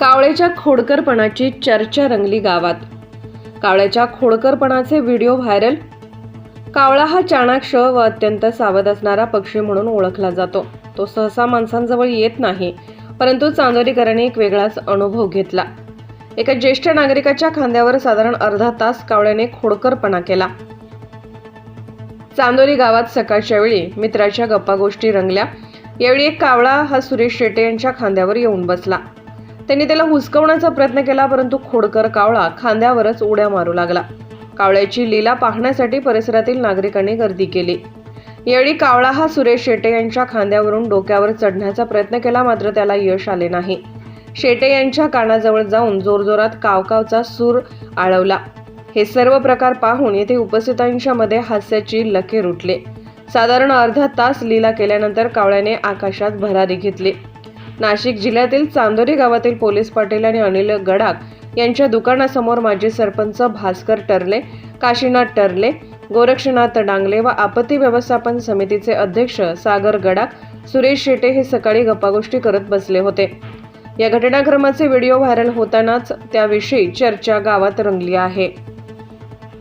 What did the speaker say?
कावळ्याच्या खोडकरपणाची चर्चा रंगली गावात. कावळ्याच्या खोडकरपणाचे व्हिडिओ व्हायरल. कावळा हा चाणाक्ष व अत्यंत सावध असणारा पक्षी म्हणून ओळखला जातो. तो सहसा माणसांजवळ येत नाही परंतु चांदोरीकरांनी एक वेगळाच अनुभव घेतला. एका ज्येष्ठ नागरिकाच्या खांद्यावर साधारण अर्धा तास कावळ्याने खोडकरपणा केला. चांदोरी गावात सकाळच्या वेळी मित्राच्या गप्पा गोष्टी रंगल्या. यावेळी एक कावळा हा सुरेश शेटे यांच्या खांद्यावर येऊन बसला. त्यांनी त्याला हुसकवण्याचा प्रयत्न केला परंतु खोडकर कावळा खांद्यावरच उड्या मारू लागला. कावळ्याची लीला पाहण्यासाठी परिसरातील नागरिकांनी गर्दी केली. यावेळी कावळा हा सुरेश शेटे यांच्या खांद्यावरून डोक्यावर चढण्याचा प्रयत्न केला मात्र त्याला यश आले नाही. शेटे यांच्या कानाजवळ जाऊन जोरजोरात कावकावचा सूर आळवला. हे सर्व प्रकार पाहून येथे उपस्थितांच्या मध्ये हास्याची लकेर उठले साधारण अर्धा तास लीला केल्यानंतर कावळ्याने आकाशात भरारी घेतली. नाशिक जिल्ह्यातील चांदोरी गावातील पोलीस पाटील आणि अनिल गडाख यांच्या दुकानासमोर माजी सरपंच भास्कर टरले काशीनाथ टरले गोरक्षनाथ डांगले व आपत्ती व्यवस्थापन समितीचे अध्यक्ष सागर गडाख सुरेश शेटे हे सकाळी गप्पागोष्टी करत बसले होते. या घटनाक्रमाचे व्हिडिओ व्हायरल होतानाच त्याविषयी चर्चा गावात रंगली आहे.